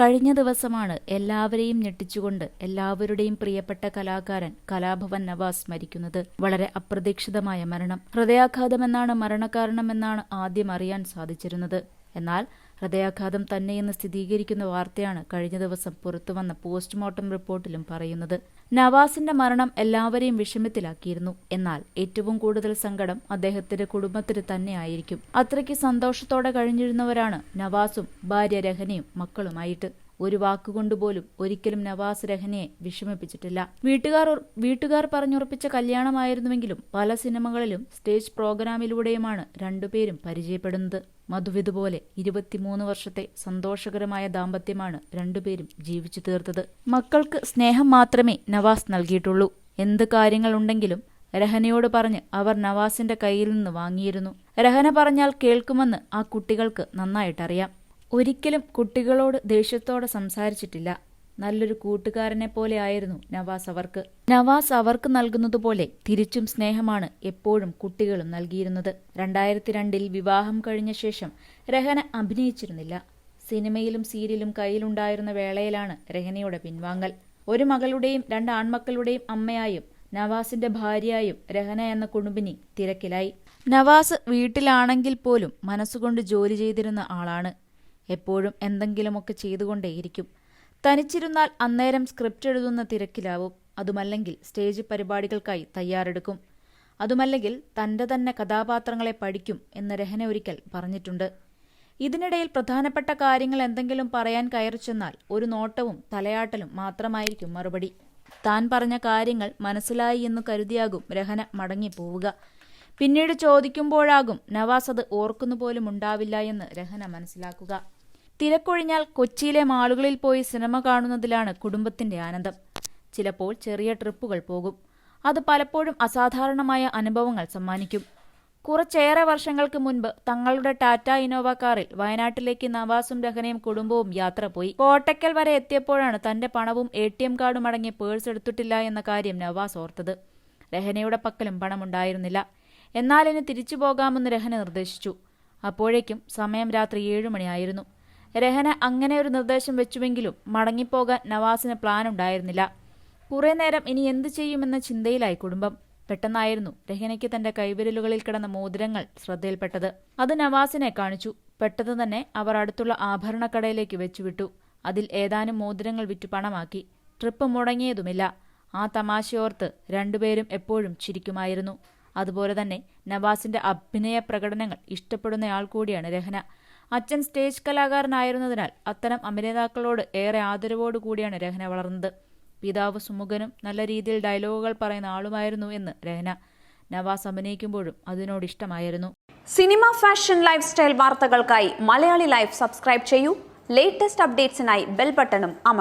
കഴിഞ്ഞ ദിവസമാണ് എല്ലാവരെയും ഞെട്ടിച്ചുകൊണ്ട് എല്ലാവരുടെയും പ്രിയപ്പെട്ട കലാകാരൻ കലാഭവൻ നവാസ് മരിക്കുന്നത്. വളരെ അപ്രതീക്ഷിതമായ മരണം. ഹൃദയാഘാതമെന്നാണ് മരണകാരണമെന്നാണ് ആദ്യം അറിയാൻ സാധിച്ചിരുന്നത്. എന്നാൽ ഹൃദയാഘാതം തന്നെയെന്ന് സ്ഥിരീകരിക്കുന്ന വാർത്തയാണ് കഴിഞ്ഞ ദിവസം പുറത്തുവന്ന പോസ്റ്റ്മോർട്ടം റിപ്പോർട്ടിലും പറയുന്നത്. നവാസിന്റെ മരണം എല്ലാവരെയും വിഷമത്തിലാക്കിയിരുന്നു. എന്നാൽ ഏറ്റവും കൂടുതൽ സങ്കടം അദ്ദേഹത്തിന്റെ കുടുംബത്തിന് തന്നെയായിരിക്കും അത്രയ്ക്ക് സന്തോഷത്തോടെ കഴിഞ്ഞിരുന്നവരാണ് നവാസും ഭാര്യ രഹനയും മക്കളുമായിട്ട്. ഒരു വാക്കുകൊണ്ടുപോലും ഒരിക്കലും നവാസ് രഹനയെ വിഷമിപ്പിച്ചിട്ടില്ല. വീട്ടുകാർ വീട്ടുകാർ പറഞ്ഞുറപ്പിച്ച കല്യാണമായിരുന്നുവെങ്കിലും പല സിനിമകളിലും സ്റ്റേജ് പ്രോഗ്രാമിലൂടെയുമാണ് രണ്ടുപേരും പരിചയപ്പെടുന്നത്. മധുവിതുപോലെ ഇരുപത്തിമൂന്ന് വർഷത്തെ സന്തോഷകരമായ ദാമ്പത്യമാണ് രണ്ടുപേരും ജീവിച്ചു തീർത്തത്. മക്കൾക്ക് സ്നേഹം മാത്രമേ നവാസ് നൽകിയിട്ടുള്ളൂ. എന്ത് കാര്യങ്ങളുണ്ടെങ്കിലും രഹനയോട് പറഞ്ഞ് അവർ നവാസിന്റെ കയ്യിൽ നിന്ന് വാങ്ങിയിരുന്നു. രഹന പറഞ്ഞാൽ കേൾക്കുമെന്ന് ആ കുട്ടികൾക്ക് നന്നായിട്ടറിയാം. ഒരിക്കലും കുട്ടികളോട് ദേഷ്യത്തോടെ സംസാരിച്ചിട്ടില്ല. നല്ലൊരു കൂട്ടുകാരനെ പോലെ ആയിരുന്നു നവാസ് അവർക്ക്. നവാസ് അവർക്ക് നൽകുന്നതുപോലെ തിരിച്ചും സ്നേഹമാണ് എപ്പോഴും കുട്ടികളും നൽകിയിരുന്നത്. രണ്ടായിരത്തി രണ്ടിൽ വിവാഹം കഴിഞ്ഞ ശേഷം രഹന അഭിനയിച്ചിരുന്നില്ല. സിനിമയിലും സീരിയലും കയ്യിലുണ്ടായിരുന്ന വേളയിലാണ് രഹനയുടെ പിൻവാങ്ങൽ. ഒരു മകളുടെയും രണ്ട് ആൺമക്കളുടെയും അമ്മയായും നവാസിന്റെ ഭാര്യയായും രഹന എന്ന കുടുംബിനി തിരക്കിലായി. നവാസ് വീട്ടിലാണെങ്കിൽ പോലും മനസ്സുകൊണ്ട് ജോലി ചെയ്തിരുന്ന ആളാണ്. എപ്പോഴും എന്തെങ്കിലുമൊക്കെ ചെയ്തുകൊണ്ടേയിരിക്കും. തനിച്ചിരുന്നാൽ അന്നേരം സ്ക്രിപ്റ്റ് എഴുതുന്ന തിരക്കിലാവും. അതുമല്ലെങ്കിൽ സ്റ്റേജ് പരിപാടികൾക്കായി തയ്യാറെടുക്കും. അതുമല്ലെങ്കിൽ തന്റെ തന്നെ കഥാപാത്രങ്ങളെ പഠിക്കും എന്ന് രഹന ഒരിക്കൽ പറഞ്ഞിട്ടുണ്ട്. ഇതിനിടയിൽ പ്രധാനപ്പെട്ട കാര്യങ്ങൾ എന്തെങ്കിലും പറയാൻ കയറി ചെന്നാൽ ഒരു നോട്ടവും തലയാട്ടലും മാത്രമായിരിക്കും മറുപടി. താൻ പറഞ്ഞ കാര്യങ്ങൾ മനസ്സിലായി എന്ന് കരുതിയാകും രഹന മടങ്ങിപ്പോവുക. പിന്നീട് ചോദിക്കുമ്പോഴാകും നവാസ് അത് ഓർക്കുന്നു പോലും ഉണ്ടാവില്ല എന്ന് രഹന മനസ്സിലാക്കുക. തിരക്കൊഴിഞ്ഞാൽ കൊച്ചിയിലെ മാളുകളിൽ പോയി സിനിമ കാണുന്നതിലാണ് കുടുംബത്തിന്റെ ആനന്ദം. ചിലപ്പോൾ ചെറിയ ട്രിപ്പുകൾ പോകും. അത് പലപ്പോഴും അസാധാരണമായ അനുഭവങ്ങൾ സമ്മാനിക്കും. കുറച്ചേറെ വർഷങ്ങൾക്ക് മുൻപ് തങ്ങളുടെ ടാറ്റ ഇനോവ കാറിൽ വയനാട്ടിലേക്ക് നവാസും രഹനയും കുടുംബവും യാത്ര പോയി. കോട്ടയ്ക്കൽ വരെ എത്തിയപ്പോഴാണ് തന്റെ പണവും എ ടി എം കാർഡും അടങ്ങിയ പേഴ്സ് എടുത്തിട്ടില്ല എന്ന കാര്യം നവാസ് ഓർത്തത്. രഹനയുടെ പക്കലും പണമുണ്ടായിരുന്നില്ല. എന്നാൽ ഇനി തിരിച്ചു പോകാമെന്ന് രഹന നിർദ്ദേശിച്ചു. അപ്പോഴേക്കും സമയം രാത്രി ഏഴു മണിയായിരുന്നു. രഹന അങ്ങനെ ഒരു നിർദ്ദേശം വെച്ചുവെങ്കിലും മടങ്ങിപ്പോകാൻ നവാസിന് പ്ലാൻ ഉണ്ടായിരുന്നില്ല കുറെ നേരം ഇനി എന്തു ചെയ്യുമെന്ന ചിന്തയിലായി കുടുംബം. പെട്ടെന്നായിരുന്നു രഹനയ്ക്ക് തന്റെ കൈവിരലുകളിൽ കിടന്ന മോതിരങ്ങൾ ശ്രദ്ധയിൽപ്പെട്ടത്. അത് നവാസിനെ കാണിച്ചു. പെട്ടെന്ന് തന്നെ അവർ അടുത്തുള്ള ആഭരണക്കടയിലേക്ക് വെച്ചുവിട്ടു. അതിൽ ഏതാനും മോതിരങ്ങൾ വിറ്റു പണമാക്കി. ട്രിപ്പ് മുടങ്ങിയതുമില്ല. ആ തമാശയോർത്ത് രണ്ടുപേരും എപ്പോഴും ചിരിക്കുമായിരുന്നു. അതുപോലെ തന്നെ നവാസിന്റെ അഭിനയ പ്രകടനങ്ങൾ ഇഷ്ടപ്പെടുന്നയാൾ കൂടിയാണ് രഹന. അച്ഛൻ സ്റ്റേജ് കലാകാരനായിരുന്നതിനാൽ അത്തരം അഭിനേതാക്കളോട് ഏറെ ആദരവോടു കൂടിയാണ് രഹന വളർന്നത്. പിതാവ് സുമുഖനും നല്ല രീതിയിൽ ഡയലോഗുകൾ പറയുന്ന ആളുമായിരുന്നു എന്ന് രഹന. നവാസ് അഭിനയിക്കുമ്പോഴും അതിനോട് ഇഷ്ടമായിരുന്നു. സിനിമ ഫാഷൻ ലൈഫ് സ്റ്റൈൽ വാർത്തകൾക്കായി മലയാളി ലൈഫ് സബ്സ്ക്രൈബ് ചെയ്യൂ. ലേറ്റസ്റ്റ് അപ്ഡേറ്റ്സിനായി ബെൽ ബട്ടണും അമർ